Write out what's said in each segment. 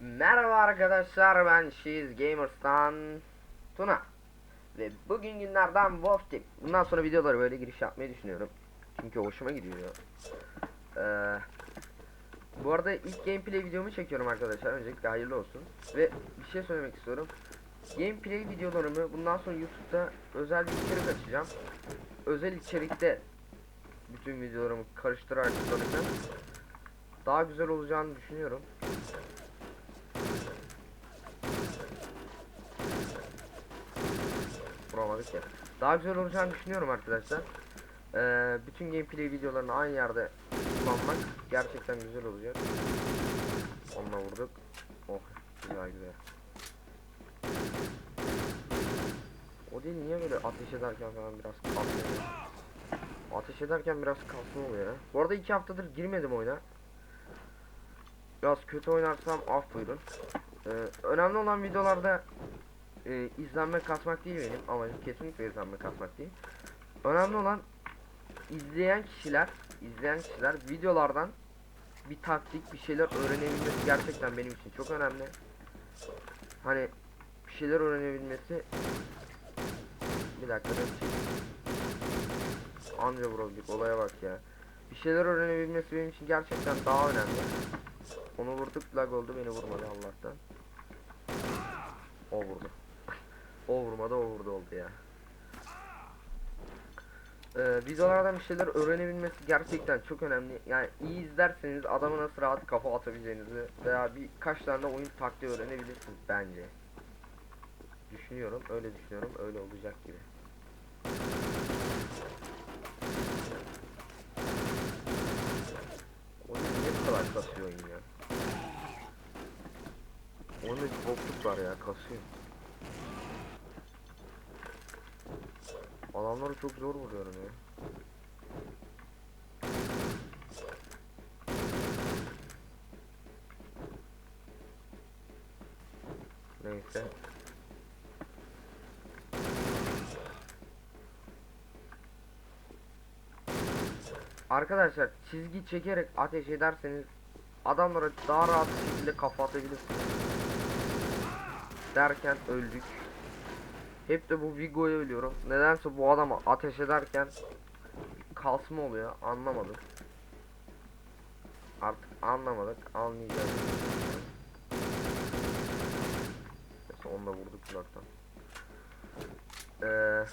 Merhaba arkadaşlar ben She's Gamers'tan Tuna. Ve bugün günlerden Wolf Team. Bundan sonra videoları böyle giriş yapmayı düşünüyorum. Çünkü hoşuma gidiyor. Ee, Bu arada ilk gameplay videomu çekiyorum arkadaşlar. Öncelikle hayırlı olsun. Ve bir şey söylemek istiyorum Gameplay videolarımı bundan sonra YouTube'da özel bir içerik açacağım Özel içerikte bütün videolarımı karıştırarak kullanacağım Daha güzel olacağını düşünüyorum Vuramadık ya. Daha güzel olacağını düşünüyorum arkadaşlar. Ee, bütün gameplay videolarını aynı yerde kullanmak gerçekten güzel olacak. Onunla vurduk. Oh güzel güzel. Değil niye böyle ateş ederken falan biraz kalsın Ateş ederken biraz kalsın oluyor ya. Bu arada iki haftadır girmedim oyuna. Biraz kötü oynarsam af buyurun. Ee, önemli olan videolarda e, izlenme kasmak değil benim amacım kesinlikle izlenme kasmak değil. Önemli olan izleyen kişiler, izleyen kişiler videolardan bir taktik, bir şeyler öğrenebilmesi gerçekten benim için çok önemli. Hani bir şeyler öğrenebilmesi bir dakika ben anca vurabildik olaya bak ya. Bir şeyler öğrenebilmesi benim için gerçekten daha önemli. Onu vurduk lag oldu beni vurmadı Allah'tan. O vurdu. O vurmadı o vurdu oldu ya. Ee, videolardan bir şeyler öğrenebilmesi gerçekten çok önemli. Yani iyi izlerseniz adamı nasıl rahat kafa atabileceğinizi veya birkaç tane de oyun taktiği öğrenebilirsiniz bence. Düşünüyorum, öyle düşünüyorum, öyle olacak gibi. Oyun bu kadar kasıyor ya? Oyunda bir bokluk var ya, kasıyor. Adamları çok zor vuruyorum ya. Neyse. Arkadaşlar çizgi çekerek ateş ederseniz adamlara daha rahat bir şekilde kafa atabilirsiniz. Derken öldük. Hep de bu Vigo'ya ölüyorum. Nedense bu adama ateş ederken kasma oluyor. Anlamadım. Artık anlamadık. Anlayacağız. Neyse onunla vurduk kulaktan. Eee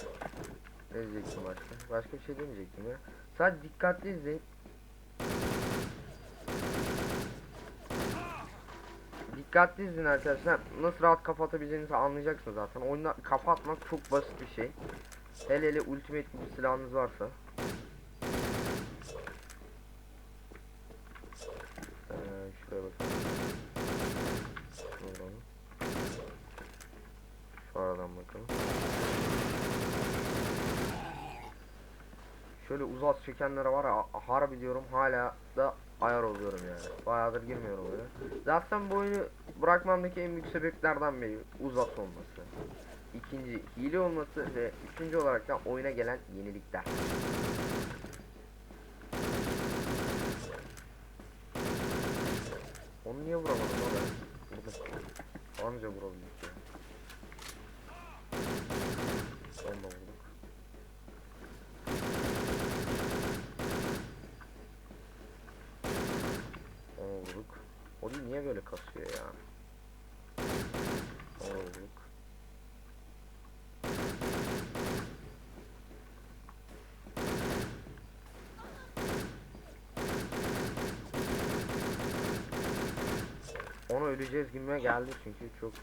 ne diyecektim başka? Başka bir şey demeyecektim ya. Sadece dikkatli izleyin. Dikkatli izleyin arkadaşlar. Nasıl rahat kafa atabileceğinizi anlayacaksınız zaten. Oyunda kafa atmak çok basit bir şey. Hele hele ultimate gibi silahınız varsa. Ee, şuraya bakalım. Şuradan. Şu aradan bakalım. Şöyle uzat çekenlere var ya harbi diyorum hala da ayar oluyorum yani. Bayağıdır girmiyorum öyle. Zaten bu oyunu bırakmamdaki en büyük sebeplerden biri uzat olması. İkinci hile olması ve üçüncü olarak da oyuna gelen yenilikler. Onu niye vuramadım o ben? Anca vurabildik ya. Onu da vurduk. Onu vurduk. O değil böyle kasıyor ya? Vurduk. Onu öleceğiz gibime geldi çünkü çok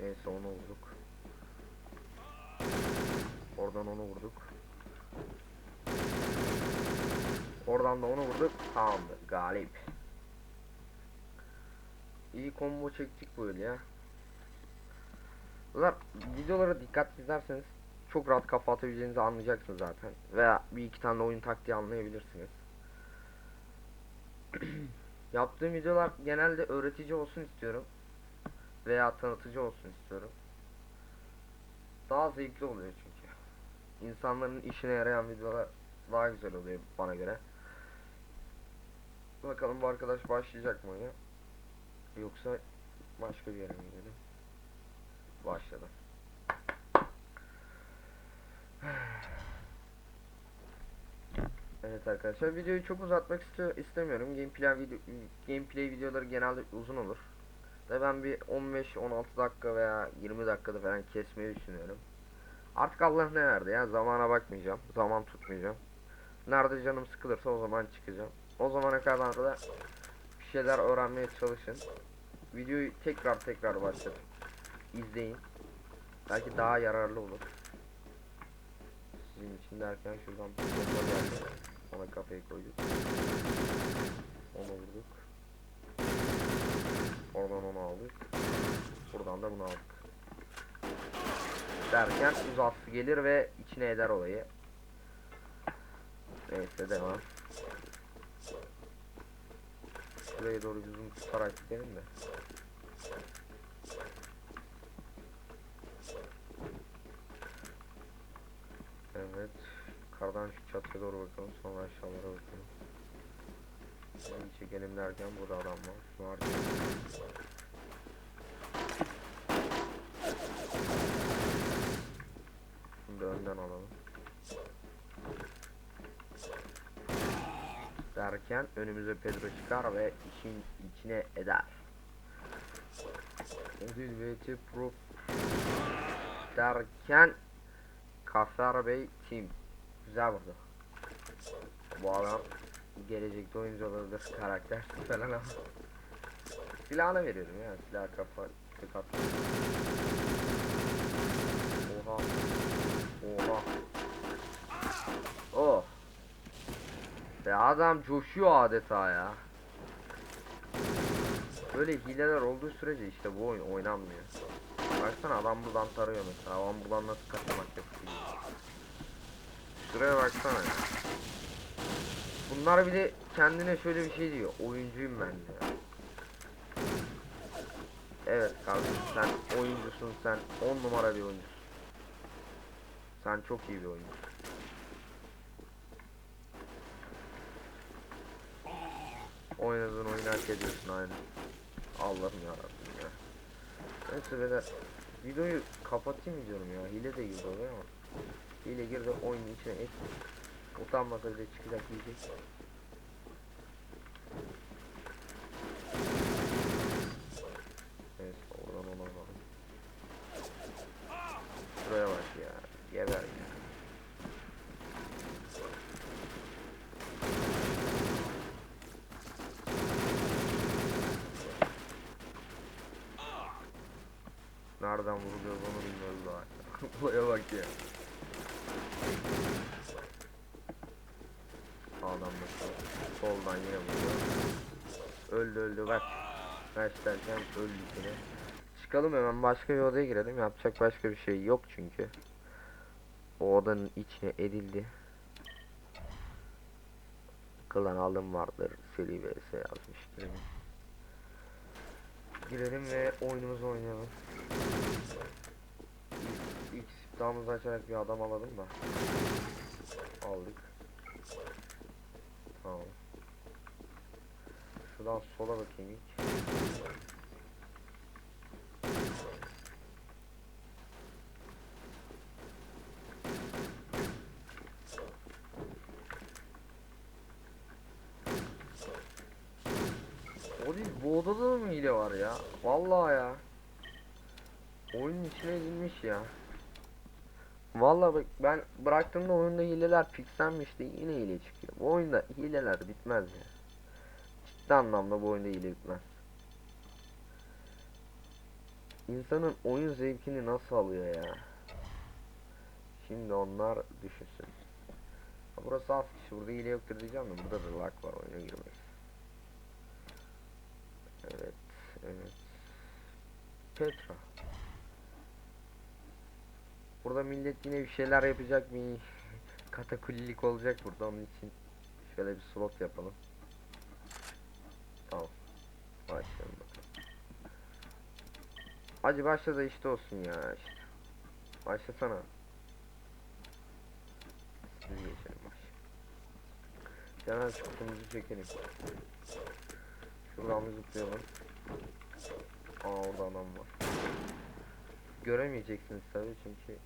Neyse onu vurduk. Oradan onu vurduk. Oradan da onu vurduk. Tamamdır. Galip. İyi combo çektik böyle ya. Ulan videoları dikkatli izlerseniz çok rahat kafa atabileceğinizi anlayacaksınız zaten. Veya bir iki tane oyun taktiği anlayabilirsiniz. Yaptığım videolar genelde öğretici olsun istiyorum. Veya tanıtıcı olsun istiyorum. daha zevkli oluyor çünkü. İnsanların işine yarayan videolar daha güzel oluyor bana göre. Bakalım bu arkadaş başlayacak mı ya? Yoksa başka bir yere mi gidelim? Başladı. Evet arkadaşlar videoyu çok uzatmak istiyor istemiyorum. Gameplay video gameplay videoları genelde uzun olur. Ve ben bir 15-16 dakika veya 20 dakikada falan kesmeyi düşünüyorum. Artık Allah ne verdi ya zamana bakmayacağım. Zaman tutmayacağım. Nerede canım sıkılırsa o zaman çıkacağım. O zamana kadar da bir şeyler öğrenmeye çalışın. Videoyu tekrar tekrar başlatıp izleyin. Belki daha yararlı olur. Sizin için derken şuradan bir. Ona kafayı koyduk. Onu vurduk. Oradan onu aldık. Buradan da bunu aldık. Derken uzatsı gelir ve içine eder olayı. Neyse devam. Şuraya doğru düzgün tutarak gidelim de. Evet. Kardan şu çatıya doğru bakalım. Sonra aşağılara bakalım. İyi çekelim derken burada adam var. Var. Şimdi önden alalım. Derken önümüze Pedro çıkar ve işin içine eder. Zilveti Pro derken Kasar Bey Team güzel vurdu. Bu adam gelecekte oyuncu karakter falan ama silahını veriyorum ya silah kafa tık at. Oha. Oha. Oh. Ve adam coşuyor adeta ya. Böyle hileler olduğu sürece işte bu oyun oynanmıyor. Baksana adam buradan tarıyor mesela. Adam buradan nasıl. Şuraya baksana ya. Bunlar bir de kendine şöyle bir şey diyor. Oyuncuyum ben diyor. Evet kardeşim sen oyuncusun sen 10 numara bir oyuncusun. Sen çok iyi bir oyuncusun. Oynadığın oyunu hak ediyorsun aynen. Allah'ım yarabbim ya. Neyse beyler videoyu kapatayım diyorum ya. Hile de girdi oraya ama. Hile girdi oyunun içine et. Utanmasa bile çıkacak yiyecek. Evet oradan ona alalım. Şuraya bak ya. Geber ya. Nereden vuruluyor onu bilmiyoruz daha. Olaya bak ya. Adam mesela soldan yine vuruyor. Öldü öldü kaç. Kaç derken öldü yine. Çıkalım hemen başka bir odaya girelim. Yapacak başka bir şey yok çünkü. O odanın içine edildi. Kılan alım vardır. Seri vs yazmış. Girelim ve oyunumuzu oynayalım. Siftahımızı açarak bir adam alalım da. Aldık. Tamam. Şuradan sola bakayım ilk. O bu odada da mı hile var ya? Vallahi ya. Oyunun içine edilmiş ya. Vallahi bak ben bıraktığımda oyunda hileler fixlenmişti yine hile çıkıyor. Bu oyunda hileler bitmez ya. Ciddi anlamda bu oyunda hile bitmez. İnsanın oyun zevkini nasıl alıyor ya? Şimdi onlar düşünsün. Burası az kişi burada hile yoktur diyeceğim de burada da lag var oyuna girmek. Evet, evet. Petra. Burada millet yine bir şeyler yapacak mı? Katakullilik olacak burada onun için şöyle bir slot yapalım. Tamam. Başlayalım bakalım. Hadi başla da işte olsun ya işte. Başlasana. Biz geçelim baş. Canan kutumuzu çekelim. Şuradan bir zıplayalım. Aa orada adam var. Göremeyeceksiniz tabii çünkü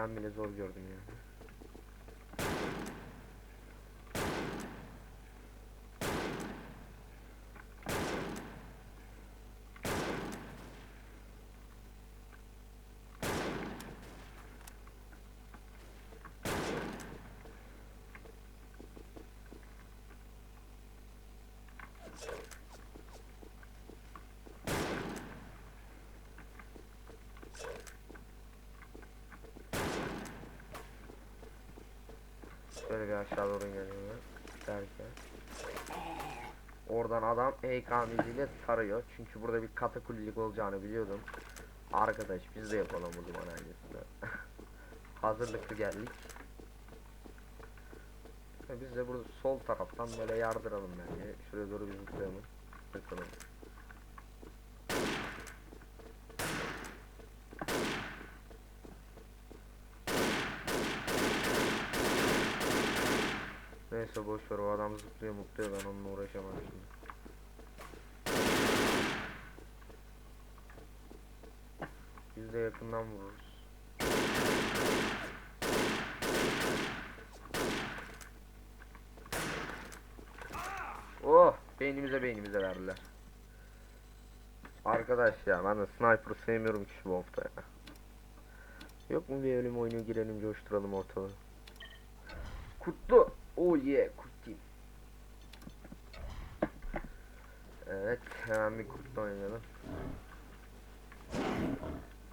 ben bile zor gördüm yani. Böyle bir aşağı doğru geliyor derken Oradan adam EKMZ ile tarıyor. Çünkü burada bir katakullilik olacağını biliyordum. Arkadaş biz de yapalım o zaman aynısını. Hazırlıklı geldik. Biz de burada sol taraftan böyle yardıralım bence. Şuraya doğru bir zıplayalım. Bakalım. Neyse boş ver o adam zıplıyor mutluyor ben onunla uğraşamam şimdi. Biz de yakından vururuz. Oh beynimize beynimize verdiler. Arkadaş ya ben de sniper sevmiyorum ki şu hafta ya. Yok mu bir ölüm oyunu girelim coşturalım ortalığı. Kutlu. Oh yeah kurtayım. Evet hemen bir kurt oynayalım.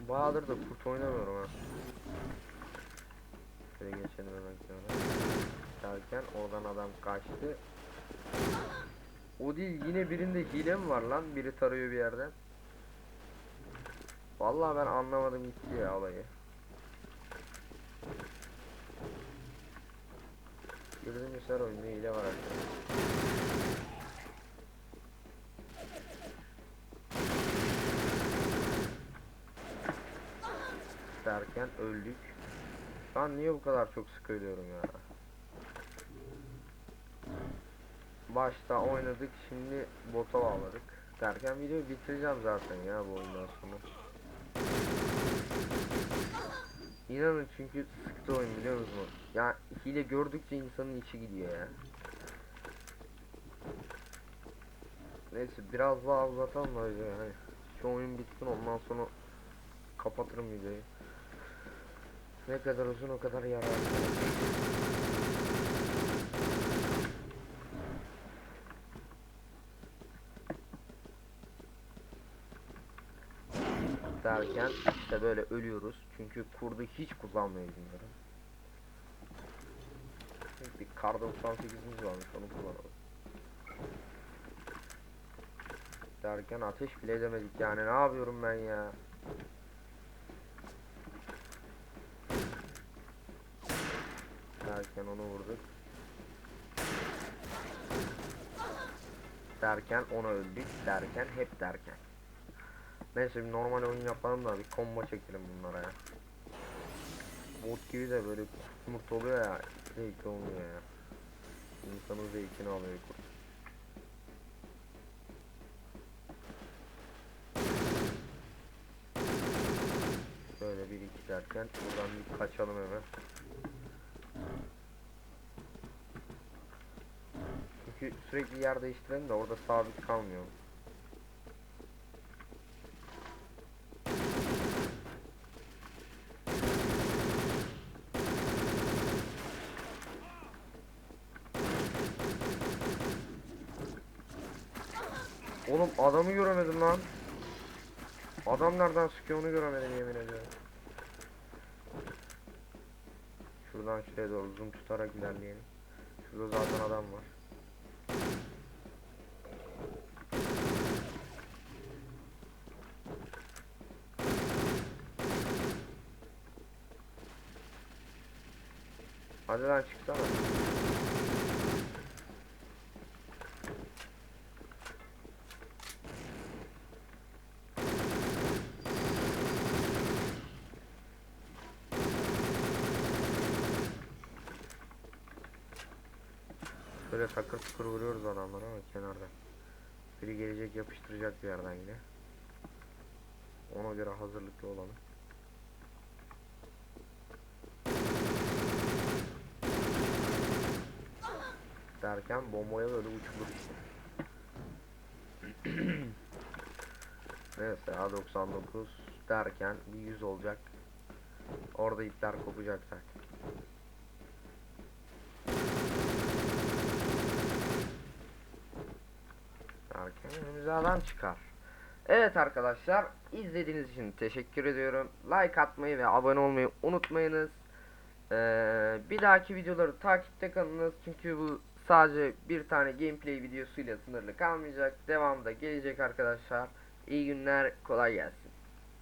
Bayağıdır da kurt oynamıyorum ha. Şöyle geçelim hemen kenara. Derken oradan adam kaçtı. O değil yine birinde hile mi var lan? Biri tarıyor bir yerden. Vallahi ben anlamadım gitti ya olayı. Girdiğimiz her oyunda hile var. Derken öldük. An niye bu kadar çok sık ölüyorum ya? Başta oynadık şimdi bota bağladık. Derken videoyu bitireceğim zaten ya bu oyundan sonra. İnanın çünkü sıktı oyun biliyor musunuz? Ya hile gördükçe insanın içi gidiyor ya. Neyse biraz daha uzatalım da yani. Şu oyun bitsin ondan sonra kapatırım videoyu. Ne kadar uzun o kadar yararlı. Derken işte böyle ölüyoruz. Çünkü kurdu hiç kullanmayı bilmiyorum. Bir kar 98'imiz varmış onu kullanalım. Derken ateş bile edemedik yani ne yapıyorum ben ya. Derken onu vurduk. Derken onu öldük. Derken hep derken. Neyse bir normal oyun yapalım da bir combo çekelim bunlara ya. Bot gibi de böyle kurt oluyor ya. Zevkli olmuyor ya. İnsanın zevkini alıyor kurt. Böyle bir iki derken buradan bir kaçalım hemen. Çünkü sürekli yer değiştirelim de orada sabit kalmıyor. Adamı göremedim lan. Adam nereden sıkıyor onu göremedim yemin ediyorum. Şuradan şuraya doğru zoom tutarak ilerleyelim. Şurada zaten adam var. Hadi lan çıksana. Şöyle takır tukur vuruyoruz adamlara ama kenarda. Biri gelecek yapıştıracak bir yerden yine. Ona göre hazırlıklı olalım. Derken bombaya böyle uçulur işte. Neyse A99 derken bir 100 olacak. Orada ipler kopacak zaten. Derken önümüze adam çıkar. Evet arkadaşlar izlediğiniz için teşekkür ediyorum. Like atmayı ve abone olmayı unutmayınız. Ee, bir dahaki videoları takipte kalınız. Çünkü bu sadece bir tane gameplay videosuyla sınırlı kalmayacak. Devamda gelecek arkadaşlar. İyi günler kolay gelsin.